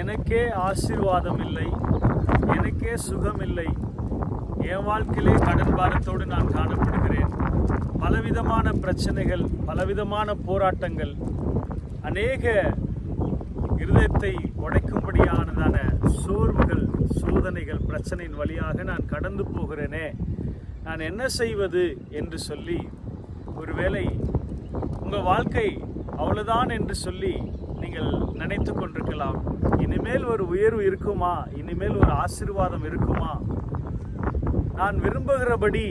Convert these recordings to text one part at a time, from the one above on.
எனக்கே ஆசீர்வாதம் இல்லை எனக்கே சுகம் இல்லை என் வாழ்க்கையிலே கடன் பாரத்தோடு நான் காணப்படுகிறேன். பலவிதமான பிரச்சனைகள் பலவிதமான போராட்டங்கள் அநேக இருதயத்தை உடைக்கும்படியானதான சோர்வுகள் சோதனைகள் பிரச்சனையின் வழியாக நான் கடந்து போகிறேனே. நான் என்ன செய்வது என்று சொல்லி ஒருவேளை உங்கள் வாழ்க்கை அவ்வளோதான் என்று சொல்லி நீங்கள் நினைத்து கொண்டிருக்கலாம். இனிமேல் ஒரு உயர்வு இருக்குமா? இனிமேல் ஒரு ஆசீர்வாதம் இருக்குமா? நான் விரும்புகிறபடி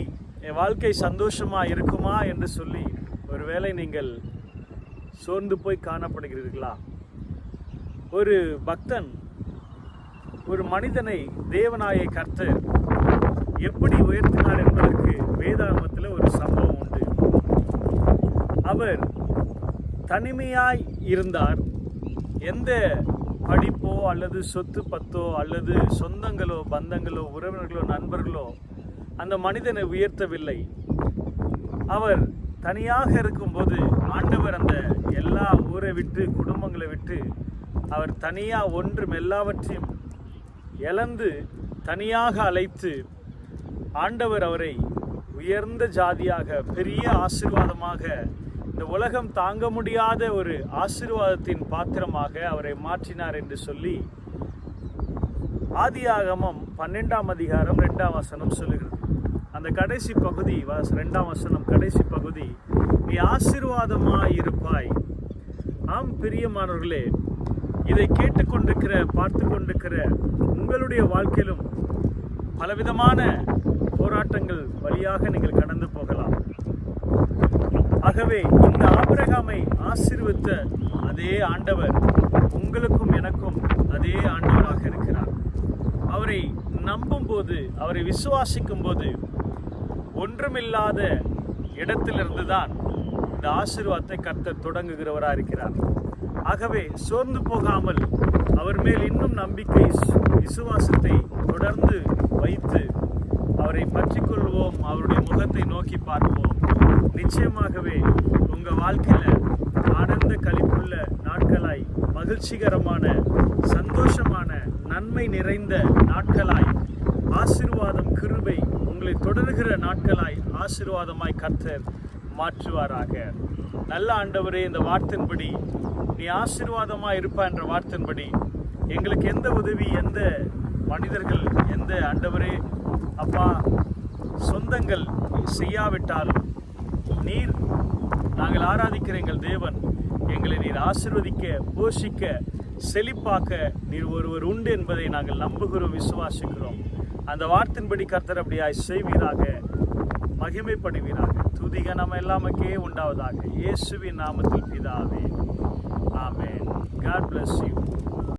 என் வாழ்க்கை சந்தோஷமா இருக்குமா என்று சொல்லி ஒருவேளை நீங்கள் சோர்ந்து போய் காணப்படுகிறீர்களா? ஒரு பக்தன் ஒரு மனிதனை தேவனாய கர்த்தர் எப்படி உயர்த்தினார் என்பதற்கு வேதாகமத்தில் ஒரு சம்பவம் உண்டு. அவர் தனிமையாய் இருந்தார். எந்த படிப்போ அல்லது சொத்து பத்தோ அல்லது சொந்தங்களோ பந்தங்களோ உறவினர்களோ நண்பர்களோ அந்த மனிதனை உயர்த்தவில்லை. அவர் தனியாக இருக்கும்போது ஆண்டவர் அந்த எல்லா ஊரை விட்டு குடும்பங்களை விட்டு அவர் தனியாக ஒன்றும் எல்லாவற்றையும் இழந்து தனியாக அழைத்து ஆண்டவர் அவரை உயர்ந்த ஜாதியாக பெரிய ஆசிர்வாதமாக இந்த உலகம் தாங்க முடியாத ஒரு ஆசீர்வாதத்தின் பாத்திரமாக அவரை மாற்றினார் என்று சொல்லி ஆதியாகமம் பன்னெண்டாம் அதிகாரம் ரெண்டாம் வசனம் சொல்லுகிறது. அந்த கடைசி பகுதி வச- ரெண்டாம் வசனம் கடைசி பகுதி நீ ஆசீர்வாதமாய் இருப்பாய் ஆம் பிரியமானவர்களே இதை கேட்டுக்கொண்டிருக்கிற பார்த்து கொண்டிருக்கிற உங்களுடைய வாழ்க்கையிலும் பலவிதமான போராட்டங்கள் வழியாக நீங்கள் கடந்து போகலாம். ஆகவே இந்த ஆபரகாமை ஆசிர்வித்த அதே ஆண்டவர் உங்களுக்கும் எனக்கும் அதே ஆண்டவராக இருக்கிறார். அவரை நம்பும் போது அவரை விசுவாசிக்கும் போது ஒன்றுமில்லாத இடத்திலிருந்து தான் இந்த ஆசீர்வாதத்தை கத்த தொடங்குகிறவராக இருக்கிறார். ஆகவே சோர்ந்து போகாமல் அவர் மேல் இன்னும் நம்பிக்கை விசுவாசத்தை தொடர்ந்து வைத்து பற்றிக்கொள்வோம் கொள்வோம் அவருடைய முகத்தை நோக்கி பார்ப்போம். நிச்சயமாகவே உங்க வாழ்க்கையில ஆனந்த கழிப்புள்ள நாட்களாய் மகிழ்ச்சிகரமான சந்தோஷமான நன்மை நிறைந்த நாட்களாய் ஆசீர்வாதம் கிருபை உங்களை தொடர்கிற நாட்களாய் ஆசிர்வாதமாய் கர்த்தர் மாற்றுவாராக. நல்ல ஆண்டவரே இந்த வார்த்தையின்படி நீ ஆசீர்வாதமாக இருப்பா என்ற வார்த்தையின்படி எங்களுக்கு எந்த உதவி எந்த மனிதர்கள் எந்த ஆண்டவரே அப்பா சொந்தங்கள் செய்யாவிட்டாலும் நீர் நாங்கள் ஆராதிக்கிற எங்கள் தேவன் எங்களை நீர் ஆசிர்வதிக்க போஷிக்க செழிப்பாக்க நீர் ஒருவர் உண்டு என்பதை நாங்கள் நம்புகிறோம் விசுவாசிக்கிறோம். அந்த வார்த்தையின்படி கர்த்தர் அப்படியாய் செய்வீராக மகிமைப்படுவீராக துதிக நம்ம எல்லாமக்கே உண்டாவதாக. இயேசுவின் நாமத்தில் பிதாவே. ஆமென். God bless you